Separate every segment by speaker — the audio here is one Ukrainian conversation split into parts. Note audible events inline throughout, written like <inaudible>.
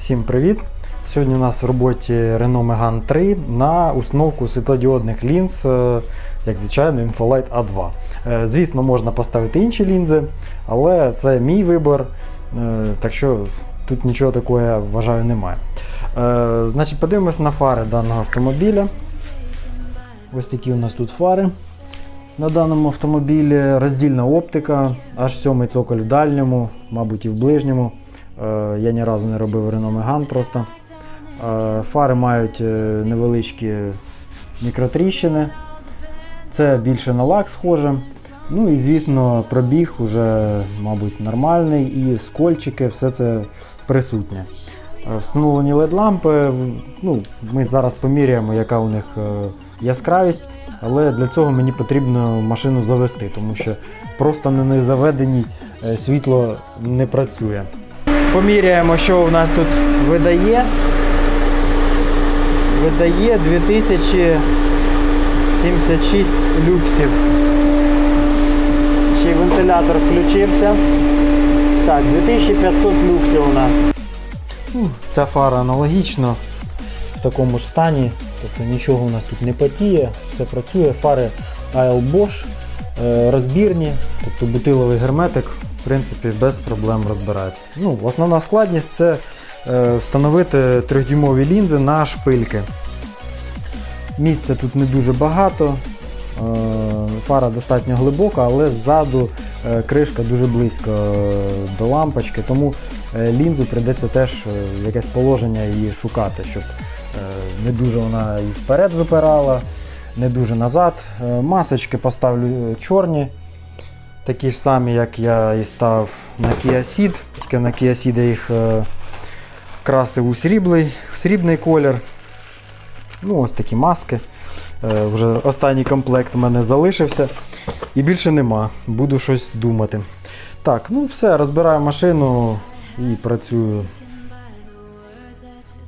Speaker 1: Всім привіт! Сьогодні у нас в роботі Renault Megane 3 на установку світлодіодних лінз, е, як звичайно, Infolight A2. Е, Звісно, можна поставити інші лінзи, але це мій вибір, е, так що тут нічого такого, я вважаю, немає. Значить, подивимось на фари даного автомобіля. Ось такі у нас тут фари. На даному автомобілі роздільна оптика, аж сьомий цоколь в дальньому, мабуть, і в ближньому. Е, Я ні разу не робив Renault Megane просто. Е, Фари мають е, невеличкі мікротріщини. Це більше на лак схоже. Ну і звісно, пробіг уже, мабуть, нормальний, і скольчики, все це присутнє. Встановлені LED-лампи. Ну, ми зараз поміряємо, яка у них яскравість, але для цього мені потрібно машину завести, тому що просто на незаведеній світло не працює. Поміряємо, що у нас тут видає. Видає 2076 люксів. Ще й вентилятор включився. Так, 2500 люксів у нас. Ця фара аналогічно в такому ж стані. Тобто нічого у нас тут не потіє, все працює. Фари AL Bosch е, розбірні, тобто бутиловий герметик, в принципі, без проблем розбирається. Ну, основна складність це е, встановити трьохдюймові лінзи на шпильки. Місця тут не дуже багато. е, Фара достатньо глибока, але ззаду е, кришка дуже близько до лампочки, тому лінзу прийдеться теж якесь положення її шукати, щоб не дуже вона і вперед випирала, не дуже назад. Масочки поставлю чорні, такі ж самі, як я і ставив на Kia тільки на Kia я їх е, красив у сріблий, в срібний колір. Ну, ось такі маски. Е, Вже останній комплект у мене залишився. І більше нема. Буду щось думати. Так, ну все, розбираю машину і працюю.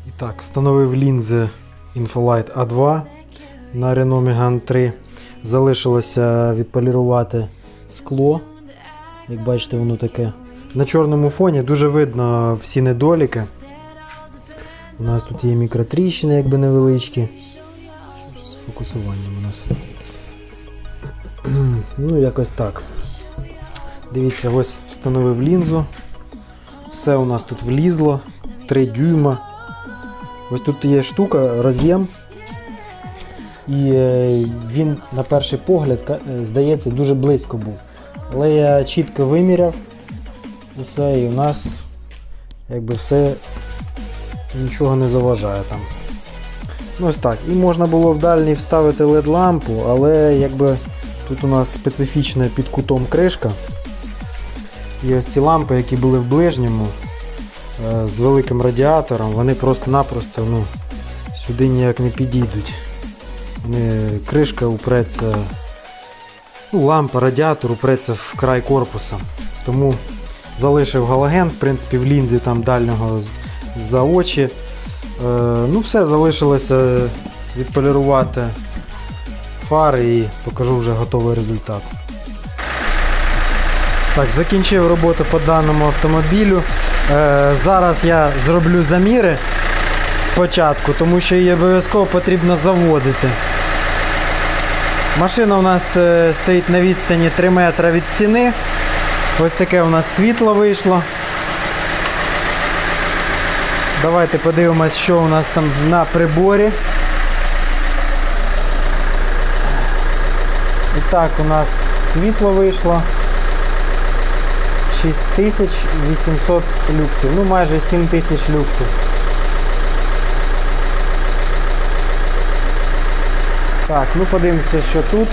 Speaker 1: І так, встановив лінзи Infolight A2 на Renault Megane 3. Залишилося відполірувати скло. Як бачите, воно таке. На чорному фоні дуже видно всі недоліки. У нас тут є мікротріщини, якби невеличкі. З фокусуванням у нас. <clears throat> ну, якось так. Дивіться, ось встановив лінзу. Все у нас тут влізло. 3 дюйма. Ось тут є штука, роз'єм. І е, він на перший погляд е, здається дуже близько був. Але я чітко виміряв усе і у нас якби все нічого не заважає там. Ну ось так. І можна було в дальній вставити LED-лампу, але якби тут у нас специфічна під кутом кришка. І ось ці лампи, які були в ближньому е, з великим радіатором, вони просто-напросто ну, сюди ніяк не підійдуть. Кришка упреться, ну, лампа, радіатор упреться в край корпуса. Тому залишив галоген, в принципі, в лінзі там дальнього за очі. Е, ну все, залишилося відполірувати фари і покажу вже готовий результат. Так, закінчив роботу по даному автомобілю. Е, зараз я зроблю заміри спочатку, тому що її обов'язково потрібно заводити. Машина у нас е, стоїть на відстані 3 метра від стіни. Ось таке у нас світло вийшло. Давайте подивимось, що у нас там на приборі. І так, у нас світло вийшло. 6800 люксів, ну майже 7000 люксів. Так, ну подивимося, що тут.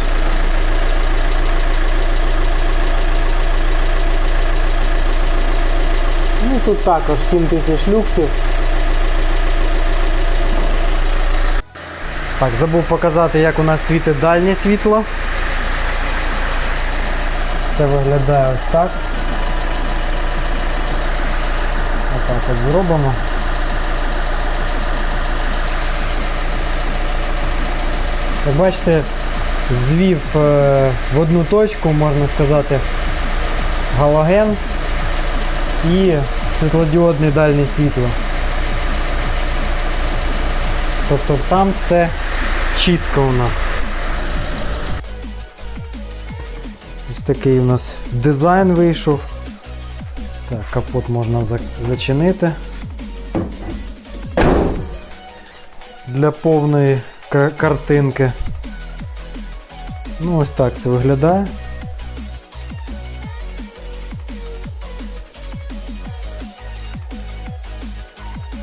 Speaker 1: Ну тут також 7000 люксів. Так, забув показати, як у нас світить дальнє світло. Це виглядає ось так. Отак от зробимо. Як бачите, звів е, в одну точку, можна сказати, галоген і світлодіодне дальнє світло. Тобто там все чітко у нас. Ось такий у нас дизайн вийшов. Так, капот можна за- зачинити. Для повної картинки. Ну, ось так це виглядає.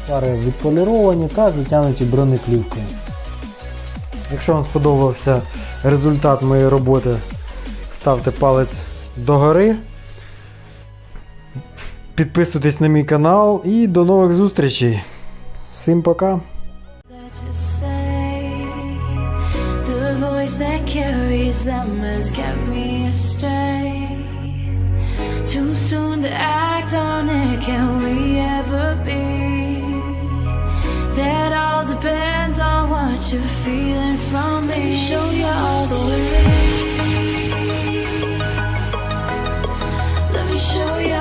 Speaker 1: Фари відполіровані та затягнуті бронеплівкою. Якщо вам сподобався результат моєї роботи, ставте палець догори. Підписуйтесь на мій канал і до нових зустрічей. Всім пока!
Speaker 2: Voice that carries them has kept me astray. Too soon to act on it can we ever be? That all depends on what you're feeling from me show you all the way. Let me show you